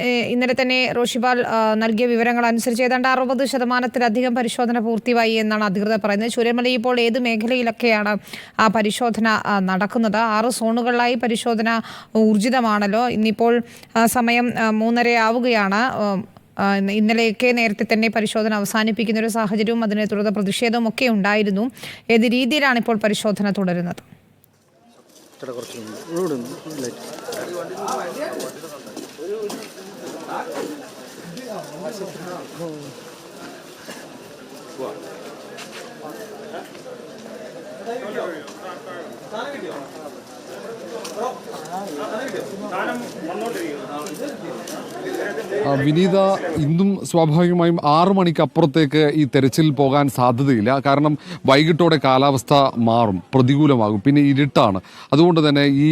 ഏ, ഇന്നലെ തന്നെ റോഷിബാൽ നൽകിയ വിവരങ്ങൾ അനുസരിച്ച് ഏതാണ്ട് അറുപത് ശതമാനത്തിലധികം പരിശോധന പൂർത്തിയായി എന്നാണ് അധികൃതർ പറയുന്നത്. ചുരമല ഇപ്പോൾ ഏത് മേഖലയിലൊക്കെയാണ് ആ പരിശോധന നടക്കുന്നത്? ആറ് സോണുകളിലായി പരിശോധന ഊർജിതമാണല്ലോ. ഇന്നിപ്പോൾ സമയം മൂന്നര ആവുകയാണ്. ഇന്നലെയൊക്കെ നേരത്തെ തന്നെ പരിശോധന അവസാനിപ്പിക്കുന്ന ഒരു സാഹചര്യവും അതിനെ തുടർന്ന് പ്രതിഷേധവും ഒക്കെ ഉണ്ടായിരുന്നു. ഏത് രീതിയിലാണ് ഇപ്പോൾ പരിശോധന തുടരുന്നത്? 嗯。不好意三个六个 വിനീത ഇന്നും സ്വാഭാവികമായും ആറു മണിക്ക് അപ്പുറത്തേക്ക് ഈ തെരച്ചിൽ പോകാൻ സാധ്യതയില്ല. കാരണം വൈകിട്ടോടെ കാലാവസ്ഥ മാറും പ്രതികൂലമാകും പിന്നെ ഇരുട്ടാണ്. അതുകൊണ്ട് തന്നെ ഈ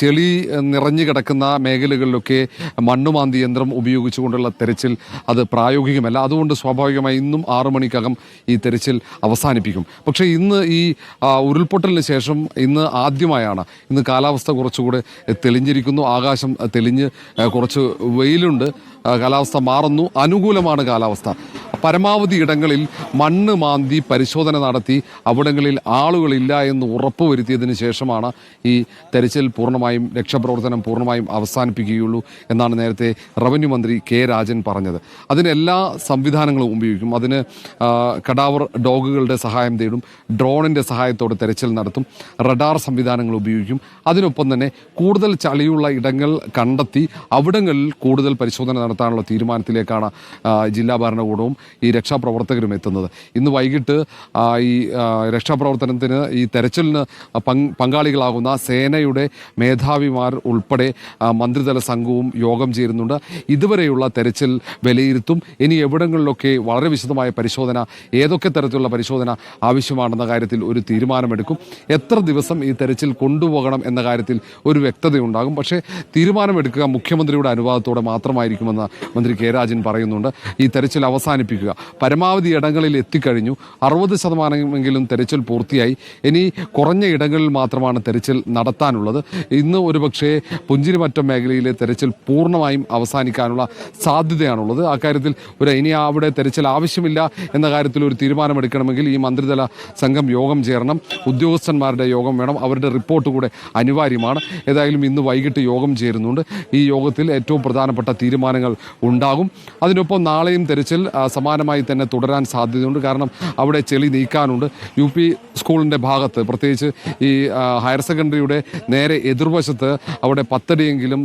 ചെളി നിറഞ്ഞു കിടക്കുന്ന മേഖലകളിലൊക്കെ മണ്ണുമാന്തി യന്ത്രം ഉപയോഗിച്ചുകൊണ്ടുള്ള തെരച്ചിൽ അത് പ്രായോഗികമല്ല. അതുകൊണ്ട് സ്വാഭാവികമായി ഇന്നും ആറു മണിക്കകം ഈ തെരച്ചിൽ അവസാനിപ്പിക്കും. പക്ഷേ ഇന്ന് ഈ ഉരുൾപൊട്ടലിന് ശേഷം ഇന്ന് ആദ്യമായാണ് ഇന്ന് കാലാവസ്ഥ കുറച്ചുകൂടെ തെളിഞ്ഞിരിക്കുന്നു. ആകാശം തെളിഞ്ഞ് കുറച്ച് വെയിലുണ്ട്. കാലാവസ്ഥ മാറുന്നു. അനുകൂലമാണ് കാലാവസ്ഥ. പരമാവധി ഇടങ്ങളിൽ മണ്ണ് മാന്തി പരിശോധന നടത്തി അവിടങ്ങളിൽ ആളുകളില്ല എന്ന് ഉറപ്പുവരുത്തിയതിന് ശേഷമാണ് ഈ തെരച്ചിൽ പൂർണമായും രക്ഷാപ്രവർത്തനം പൂർണമായും അവസാനിപ്പിക്കുകയുള്ളൂ എന്നാണ് നേരത്തെ റവന്യൂ മന്ത്രി കെ രാജൻ പറഞ്ഞത്. അതിന് എല്ലാ സംവിധാനങ്ങളും ഉപയോഗിക്കും. അതിന് കടാവർ ഡോഗുകളുടെ സഹായം തേടും ഡ്രോണിന്റെ സഹായത്തോടെ തെരച്ചിൽ നടത്തും റഡാർ സംവിധാനങ്ങൾ ഉപയോഗിക്കും. അതിനൊപ്പം തന്നെ കൂടുതൽ ചളിയുള്ള ഇടങ്ങൾ കണ്ടെത്തി അവിടങ്ങളിൽ കൂടുതൽ പരിശോധന നടത്താനുള്ള തീരുമാനത്തിലേക്കാണ് ജില്ലാ ഭരണകൂടവും ഈ രക്ഷാപ്രവർത്തകരും എത്തുന്നത്. ഇന്ന് വൈകിട്ട് ഈ രക്ഷാപ്രവർത്തനത്തിന് ഈ തെരച്ചിലിന് പങ്ക് പങ്കാളികളാകുന്ന സേനയുടെ മേധാവിമാർ ഉൾപ്പെടെ മന്ത്രിതല സംഘവും യോഗം ചേരുന്നുണ്ട്. ഇതുവരെയുള്ള തെരച്ചിൽ വിലയിരുത്തും. ഇനി എവിടങ്ങളിലൊക്കെ വളരെ വിശദമായ പരിശോധന ഏതൊക്കെ തരത്തിലുള്ള പരിശോധന ആവശ്യമാണെന്ന കാര്യത്തിൽ ഒരു തീരുമാനമെടുക്കും. എത്ര ദിവസം ഈ തെരച്ചിൽ കൊണ്ടുപോകണം എന്ന കാര്യത്തിൽ ഒരു വ്യക്തതയുണ്ടാകും. പക്ഷേ തീരുമാനമെടുക്കുക മുഖ്യമന്ത്രിയുടെ അനുവാദത്തോടെ മാത്രമായിരിക്കുമെന്ന് മന്ത്രി കെ രാജൻ പറയുന്നുണ്ട്. ഈ തെരച്ചിൽ അവസാനിപ്പിക്കുക പരമാവധി ഇടങ്ങളിൽ എത്തിക്കഴിഞ്ഞു. അറുപത് ശതമാനമെങ്കിലും തെരച്ചിൽ പൂർത്തിയായി. ഇനി കുറഞ്ഞ ഇടങ്ങളിൽ മാത്രമാണ് തെരച്ചിൽ നടത്താനുള്ളത്. ഇന്ന് ഒരുപക്ഷേ പുഞ്ചിരിമറ്റം മേഖലയിലെ തെരച്ചിൽ പൂർണമായും അവസാനിക്കാനുള്ള സാധ്യതയാണുള്ളത്. അക്കാര്യത്തിൽ ഒരു ഇനി അവിടെ തെരച്ചിൽ ആവശ്യമില്ല എന്ന കാര്യത്തിൽ ഒരു തീരുമാനമെടുക്കണമെങ്കിൽ ഈ മന്ത്രിതല സംഘം യോഗം ചേരണം. ഉദ്യോഗസ്ഥന്മാരുടെ യോഗം വേണം. അവരുടെ റിപ്പോർട്ട് കൂടെ അനിവാര്യമാണ്. ഏതായാലും ഇന്ന് വൈകിട്ട് യോഗം ചേരുന്നുണ്ട്. ഈ യോഗത്തിൽ ഏറ്റവും പ്രധാനപ്പെട്ട തീരുമാനങ്ങൾ ഉണ്ടാകും. അതിനൊപ്പം നാളെയും തെരച്ചിൽ സമാനമായി തന്നെ തുടരാൻ സാധ്യതയുണ്ട്. കാരണം അവിടെ ചെളി നീക്കാനുണ്ട്. യു പി സ്കൂളിന്റെ ഭാഗത്ത് പ്രത്യേകിച്ച് ഈ ഹയർ സെക്കൻഡറിയുടെ നേരെ എതിർവശത്ത് അവിടെ പത്തടിയെങ്കിലും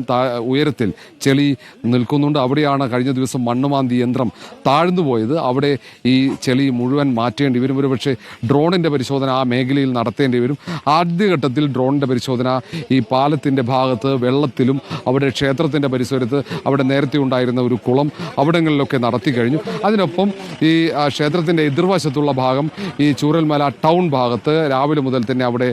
ഉയരത്തിൽ ചെളി നിൽക്കുന്നുണ്ട്. അവിടെയാണ് കഴിഞ്ഞ ദിവസം മണ്ണുമാന്തി യന്ത്രം താഴ്ന്നു പോയത്. അവിടെ ഈ ചെളി മുഴുവൻ മാറ്റേണ്ടി വരും. ഒരുപക്ഷെ ഡ്രോണിന്റെ പരിശോധന ആ മേഖലയിൽ നടത്തേണ്ടി വരും. ആദ്യഘട്ടത്തിൽ ഡ്രോണിന്റെ പരിശോധന ഈ പാലത്തിന്റെ ഭാഗത്ത് വെള്ളത്തിലും അവിടെ ക്ഷേത്രത്തിന്റെ പരിസരത്ത് അവിടെ നേരത്തെ ഉണ്ടായിരുന്ന ഒരു കുളം അവിടങ്ങളിലൊക്കെ നടത്തി കഴിഞ്ഞു. അതിനൊപ്പം ഈ ക്ഷേത്രത്തിന്റെ എതിർവശത്തുള്ള ഭാഗം ഈ ചൂരൽമല ടൗൺ ഭാഗത്ത് രാവിലെ മുതൽ തന്നെ അവിടെ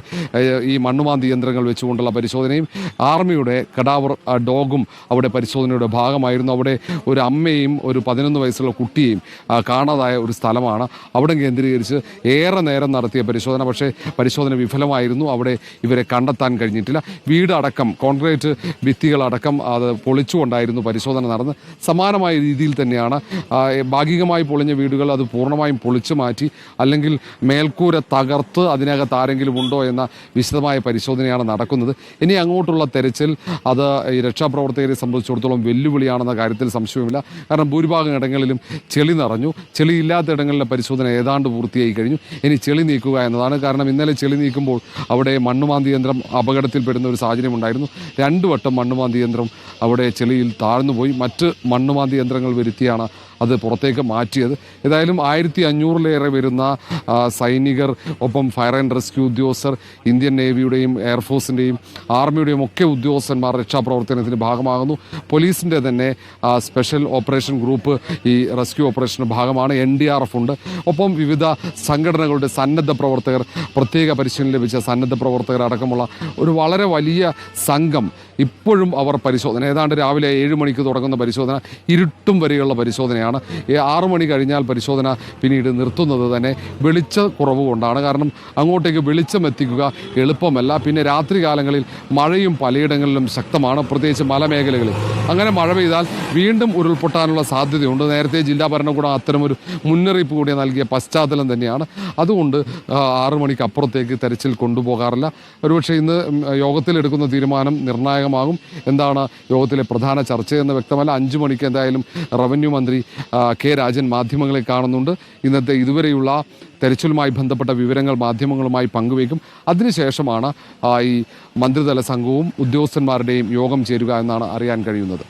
ഈ മണ്ണുമാന്തി യന്ത്രങ്ങൾ വെച്ചുകൊണ്ടുള്ള പരിശോധനയും ആർമിയുടെ കടാവർ ഡോഗും അവിടെ പരിശോധനയുടെ ഭാഗമായിരുന്നു അവിടെ ഒരു അമ്മയും ഒരു പതിനൊന്ന് വയസ്സുള്ള കുട്ടിയെയും കാണാതായ ഒരു സ്ഥലമാണ് അവിടെ കേന്ദ്രീകരിച്ച് ഏറെ നേരം നടത്തിയ പരിശോധന പക്ഷേ പരിശോധന വിഫലമായിരുന്നു അവിടെ ഇവരെ കണ്ടെത്താൻ കഴിഞ്ഞിട്ടില്ല വീടടക്കം കോൺക്രീറ്റ് ഭിത്തികളടക്കം അത് പൊളിച്ചുകൊണ്ടായിരുന്നു പരിശോധന നടന്ന് സമാനമായ രീതിയിൽ തന്നെയാണ് ആ, ഭാഗികമായി പൊളിഞ്ഞ വീടുകൾ അത് പൂർണമായും പൊളിച്ചു മാറ്റി അല്ലെങ്കിൽ മേൽക്കൂര തകർത്ത് അതിനകത്ത് ആരെങ്കിലും ഉണ്ടോ എന്ന വിശദമായ പരിശോധനയാണ് നടക്കുന്നത്. ഇനി അങ്ങോട്ടുള്ള തെരച്ചിൽ അത് ഈ രക്ഷാപ്രവർത്തകരെ സംബന്ധിച്ചിടത്തോളം വെല്ലുവിളിയാണെന്ന കാര്യത്തിൽ സംശയമില്ല കാരണം ഭൂരിഭാഗം ഇടങ്ങളിലും ചെളി നിറഞ്ഞു. ചെളി ഇല്ലാത്ത ഇടങ്ങളിലെ പരിശോധന ഏതാണ്ട് പൂർത്തിയായി കഴിഞ്ഞു. ഇനി ചെളി നീക്കുക എന്നതാണ്. കാരണം ഇന്നലെ ചെളി നീക്കുമ്പോൾ അവിടെ മണ്ണുമാന്തി യന്ത്രം അപകടത്തിൽപ്പെടുന്ന ഒരു സാഹചര്യം ഉണ്ടായിരുന്നു. രണ്ടു വട്ടം മണ്ണുമാന്തി യന്ത്രം അവിടെ ചെളിയിൽ താഴ്ന്നുപോയി. മറ്റ് മണ്ണുമാന്തി യന്ത്രങ്ങൾ വരുത്തിയാണ് അത് പുറത്തേക്ക് മാറ്റിയത്. ഏതായാലും ആയിരത്തി അഞ്ഞൂറിലേറെ വരുന്ന സൈനികർ ഒപ്പം ഫയർ ആൻഡ് റെസ്ക്യൂ ഉദ്യോഗസ്ഥർ ഇന്ത്യൻ നേവിയുടെയും എയർഫോഴ്സിന്റെയും ആർമിയുടെയും ഒക്കെ ഉദ്യോഗസ്ഥന്മാർ രക്ഷാപ്രവർത്തനത്തിന് ഭാഗമാകുന്നു. പോലീസിന്റെ തന്നെ സ്പെഷ്യൽ ഓപ്പറേഷൻ ഗ്രൂപ്പ് ഈ റെസ്ക്യൂ ഓപ്പറേഷന്റെ ഭാഗമാണ് എൻ ഡി ആർ എഫ് ഉണ്ട്. ഒപ്പം വിവിധ സംഘടനകളുടെ സന്നദ്ധ പ്രവർത്തകർ പ്രത്യേക പരിശീലനം ലഭിച്ച സന്നദ്ധ പ്രവർത്തകർ അടക്കമുള്ള ഒരു വളരെ വലിയ സംഘം ഇപ്പോഴും അവർ പരിശോധന ഏതാണ്ട് രാവിലെ ഏഴ് മണിക്ക് തുടങ്ങുന്ന പരിശോധന ഇരുട്ടും വരെയുള്ള പരിശോധനയാണ്. തന്നെയാണ്. ഈ ആറു മണി കഴിഞ്ഞാൽ പരിശോധന പിന്നീട് നിർത്തുന്നത് തന്നെ വെളിച്ച കുറവ് കൊണ്ടാണ്. കാരണം അങ്ങോട്ടേക്ക് വെളിച്ചം എത്തിക്കുക എളുപ്പമല്ല. പിന്നെ രാത്രി കാലങ്ങളിൽ മഴയും പലയിടങ്ങളിലും ശക്തമാണ്. പ്രത്യേകിച്ച് മലമേഖലകളിൽ. അങ്ങനെ മഴ പെയ്താൽ വീണ്ടും ഉരുൾപൊട്ടാനുള്ള സാധ്യതയുണ്ട്. നേരത്തെ ജില്ലാ ഭരണകൂടം അത്തരമൊരു മുന്നറിയിപ്പ് കൂടി നൽകിയ പശ്ചാത്തലം തന്നെയാണ്. അതുകൊണ്ട് ആറു മണിക്ക് അപ്പുറത്തേക്ക് തെരച്ചിൽ കൊണ്ടുപോകാറില്ല. ഒരുപക്ഷെ ഇന്ന് യോഗത്തിലെടുക്കുന്ന തീരുമാനം നിർണായകമാകും. എന്താണ് യോഗത്തിലെ പ്രധാന ചർച്ചയെന്ന് വ്യക്തമല്ല. അഞ്ചു മണിക്ക് എന്തായാലും റവന്യൂ മന്ത്രി കെ രാജൻ മാധ്യമങ്ങളെ കാണുന്നുണ്ട്. ഇന്നത്തെ ഇതുവരെയുള്ള തെരച്ചിലുമായി ബന്ധപ്പെട്ട വിവരങ്ങൾ മാധ്യമങ്ങളുമായി പങ്കുവയ്ക്കും. അതിനുശേഷമാണ് ഈ മന്ത്രിതല സംഘവും ഉദ്യോഗസ്ഥന്മാരുടെയും യോഗം ചേരുക എന്നാണ് അറിയാൻ കഴിയുന്നത്.